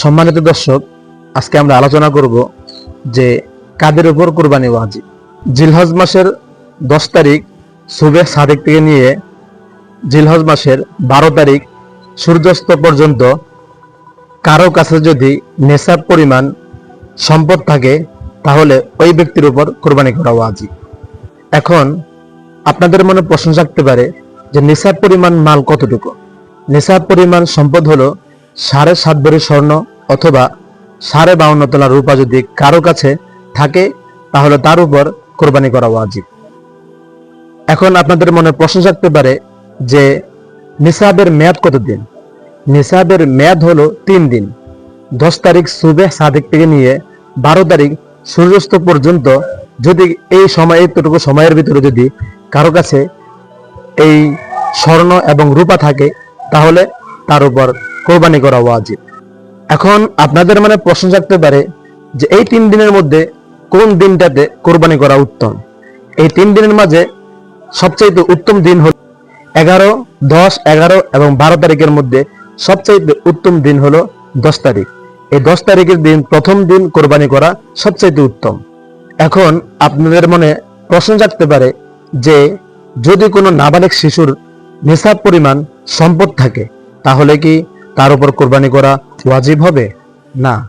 সম্মানিত দর্শক, আজকে আমরা আলোচনা করব যে কাদের উপর কোরবানি ওয়াজিব। জিলহজ মাসের দশ তারিখ সুবে সাদেক থেকে নিয়ে জিলহজ মাসের বারো তারিখ সূর্যাস্ত পর্যন্ত কারও কাছে যদি নেশাব পরিমাণ সম্পদ থাকে, তাহলে ওই ব্যক্তির উপর কোরবানি করা ওয়াজিব। এখন আপনাদের মনে প্রশ্ন থাকতে পারে যে নিসাব পরিমাণ মাল কতটুকু? নিসাব পরিমাণ সম্পদ হলো সাড়ে সাত ভরি স্বর্ণ অথবা সাড়ে বাউন্ন তোলা রূপা যদি কারও কাছে থাকে, তাহলে তার উপর কোরবানি করা ওয়াজিব। এখন আপনাদের মনে প্রশ্ন থাকতে পারে যে, নিসাবের মেয়াদ কতদিন নিসাবের মেয়াদ হলো তিন দিন। দশ তারিখ সুবে সাদিক থেকে নিয়ে বারো তারিখ সূর্যাস্ত পর্যন্ত যদি এই সময়, এতটুকু সময়ের ভিতরে যদি কারও কাছে এই স্বর্ণ এবং রূপা থাকে, তাহলে তার উপর কোরবানি করা ওয়াজিব। এখন আপনাদের মানে প্রশ্ন থাকতে পারে যে এই তিন দিনের মধ্যে কোন দিনটাতে কোরবানি করা উত্তম? এই তিন দিনের মাঝে সবচাইতে উত্তম দিন হল এগারো, দশ, এগারো এবং বারো তারিখের মধ্যে সবচাইতে উত্তম দিন হলো দশ তারিখ। এই দশ তারিখের দিন প্রথম দিন কোরবানি করা সবচাইতে উত্তম। এখন আপনাদের মনে প্রশ্ন জাগতে পারে যে যদি কোনো নাবালিক শিশুর নিসাব পরিমাণ সম্পদ থাকে, তাহলে কি তার উপর কোরবানি করা ওয়াজিব হবে? না।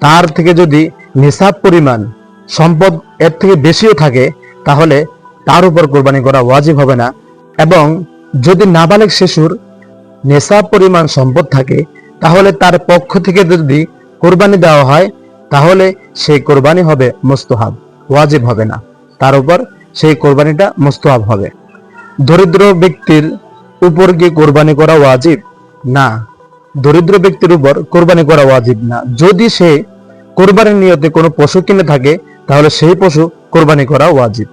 তার থেকে যদি নিসাব পরিমাণ সম্পদ এর থেকে বেশিও থাকে, তাহলে তার উপর কোরবানি করা ওয়াজিব হবে না। এবং যদি নাবালিক শিশুর নেশাব পরিমাণ সম্পদ থাকে, তাহলে তার পক্ষ থেকে যদি কোরবানি দেওয়া হয়, তাহলে সেই কোরবানি হবে মুস্তহাব, ওয়াজিব হবে না। তার উপর সেই কোরবানিটা মুস্তহাব হবে। দরিদ্র ব্যক্তির উপর কি কোরবানি করা ওয়াজিব? না। দরিদ্র ব্যক্তির উপর কোরবানি করা ওয়াজিব না। যদি সে কোরবানির নিয়তে কোনো পশু কিনে থাকে, তাহলে সেই পশু কোরবানি করা ওয়াজিব।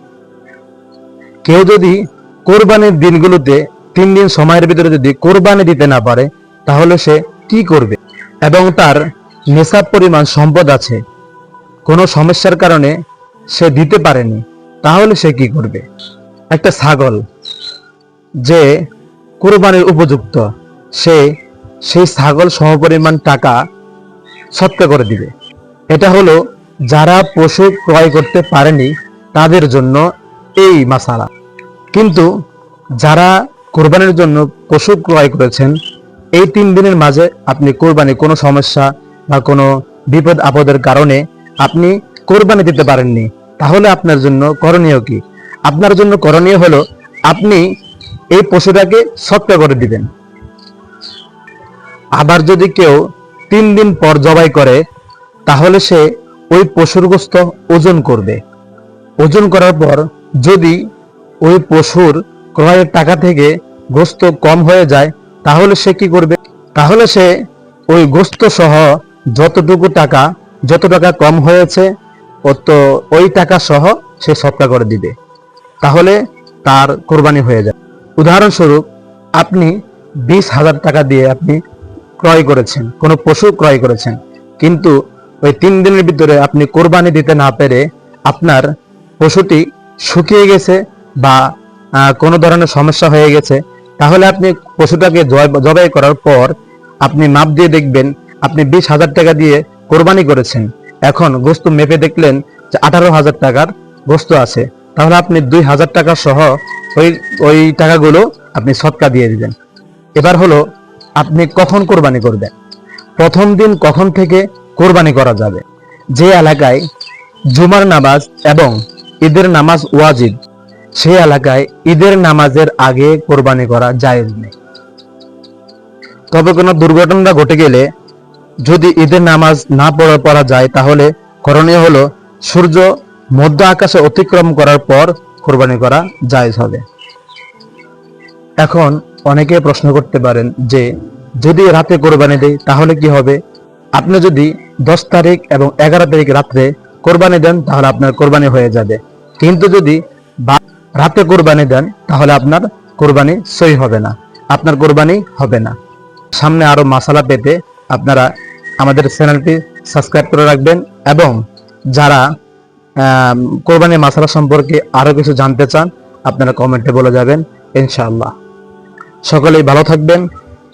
কেউ যদি কোরবানির দিনগুলোতে তিন দিন সময়ের ভিতরে যদি কোরবানি দিতে না পারে, তাহলে সে কি করবে? এবং তার নেশাব পরিমাণ সম্পদ আছে, কোনো সমস্যার কারণে সে দিতে পারেনি, তাহলে সে কি করবে? একটা ছাগল যে কোরবানির উপযুক্ত, সে সেই ছাগল সমপরিমাণ টাকা সৎকা করে দিবে। এটা হলো যারা পশু ক্রয় করতে পারেনি তাদের জন্য এই মাসালা। কিন্তু যারা কোরবানির জন্য পশু ক্রয় করেছেন, এই তিন দিনের মাঝে আপনি কোরবানি কোনো সমস্যা বা কোনো বিপদ আপদের কারণে আপনি কোরবানি দিতে পারেননি, তাহলে আপনার জন্য করণীয় কি? আপনার জন্য করণীয় হলো আপনি এই পশুটাকে সৎকা করে দিবেন। আবার যদি কেউ তিন দিন পর জবাই করে, তাহলে সে ওই পশুর গোস্ত ওজন করবে। ওজন করার পর যদি ওই পশুর ক্রয়ের টাকা থেকে গোস্ত কম হয়ে যায়, তাহলে সে কি করবে? তাহলে সে ওই গোস্ত সহ যতটুকু টাকা, যত টাকা কম হয়েছে, অত ওই টাকা সহ সে সৎকা করে দিবে। তাহলে তার কোরবানি হয়ে যায় উদাহরণস্বরূপ, আপনি বিশ হাজার টাকা দিয়ে আপনি ক্রয় করেছেন, কোনো পশু ক্রয় করেছেন। কিন্তু ওই তিন দিনের ভিতরে আপনি কোরবানি দিতে না পেরে আপনার পশুটি শুকিয়ে গেছে বা কোনো ধরনের সমস্যা হয়ে গেছে, তাহলে আপনি পশুটাকে জবাই করার পর আপনি মাপ দিয়ে দেখবেন, আপনি বিশ হাজার টাকা দিয়ে কোরবানি করেছেন। এখন গোস্ত মেপে দেখলেন যে আঠারো হাজার টাকার গোস্ত আছে। তাহলে আপনি দুই হাজার টাকা সহ ওই ওই টাকাগুলো আপনি সৎকা দিয়ে দিবেন এবার হলো আপনি কখন কোরবানি করবেন? প্রথম দিন কখন থেকে কোরবানি করা যাবে? যে এলাকায় জুমার নামাজ এবং ঈদের নামাজ ওয়াজিব সেই এলাকায় ঈদের নামাজের আগে কোরবানি করা জায়েজ নেই। তবে কোনো দুর্ঘটনা ঘটে গেলে যদি ঈদের নামাজ না পড়া পড়া যায়, তাহলে করণীয় হলো সূর্য মধ্য আকাশে অতিক্রম করার পর কোরবানি করা জায়েজ হবে। এখন অনেকে প্রশ্ন করতে পারেন যে যদি রাতে কোরবানি দেয় তাহলে কি হবে? আপনি যদি দশ তারিখ এবং এগারো তারিখ রাত্রে কোরবানি দেন, তাহলে আপনার কোরবানি হয়ে যাবে। কিন্তু যদি রাতে কোরবানি দেন, তাহলে আপনার কোরবানি সই হবে না। আপনার কোরবানি হবে না। সামনে আরও মাসালা পেতে আপনারা আমাদের চ্যানেলটি সাবস্ক্রাইব করে রাখবেন এবং যারা কোরবানির মাসালা সম্পর্কে আরও কিছু জানতে চান, আপনারা কমেন্টে বলে যাবেন, ইনশাআল্লাহ। সকলেই ভালো থাকবেন।